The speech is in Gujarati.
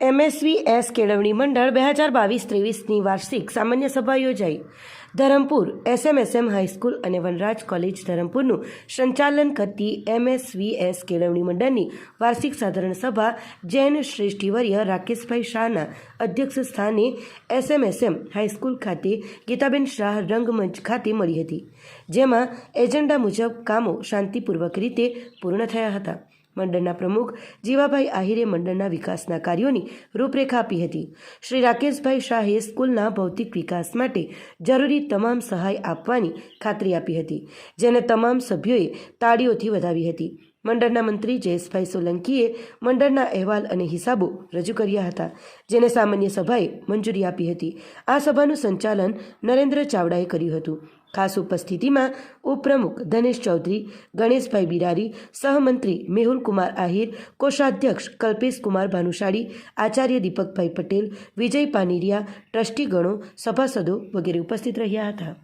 એમએસવી એસ કેળવણી મંડળ બે હજાર બાવીસ ત્રેવીસની વાર્ષિક સામાન્ય સભા યોજાઈ. ધરમપુર એસએમએસએમ હાઈસ્કૂલ અને વનરાજ કોલેજ ધરમપુરનું સંચાલન કરતી એમએસવી એસ કેળવણી મંડળની વાર્ષિક સાધારણ સભા જૈન શ્રેષ્ઠીવર્ય રાકેશભાઈ શાહના અધ્યક્ષ સ્થાને એસએમએસએમ હાઈસ્કૂલ ખાતે ગીતાબેન શાહ રંગમંચ ખાતે મળી હતી, જેમાં એજન્ડા મુજબ કામો શાંતિપૂર્વક રીતે પૂર્ણ થયા હતા. મંડળના પ્રમુખ જીવાભાઈ આહિરે મંડળના વિકાસના કાર્યોની રૂપરેખા આપી હતી. શ્રી રાકેશભાઈ શાહે સ્કૂલના ભૌતિક વિકાસ માટે જરૂરી તમામ સહાય આપવાની ખાતરી આપી હતી, જેને તમામ સભ્યોએ તાળીઓથી વધાવી હતી. મંડળના મંત્રી જયેશભાઈ સોલંકીએ મંડળના અહેવાલ અને હિસાબો રજૂ કર્યા હતા, જેને સામાન્ય સભાએ મંજૂરી આપી હતી. આ સભાનું સંચાલન નરેન્દ્ર ચાવડાએ કર્યું હતું. ખાસ ઉપસ્થિતિમાં ઉપપ્રમુખ ધનેશ ચૌધરી, ગણેશભાઈ બિરારી, સહમંત્રી મેહુલ કુમાર આહિર, કોષાધ્યક્ષ કલ્પેશ કુમાર ભાનુશાળી, આચાર્ય દીપકભાઈ પટેલ, વિજય પાનીરિયા ટ્રસ્ટીગણો સભાસદો વગેરે ઉપસ્થિત રહ્યા હતા.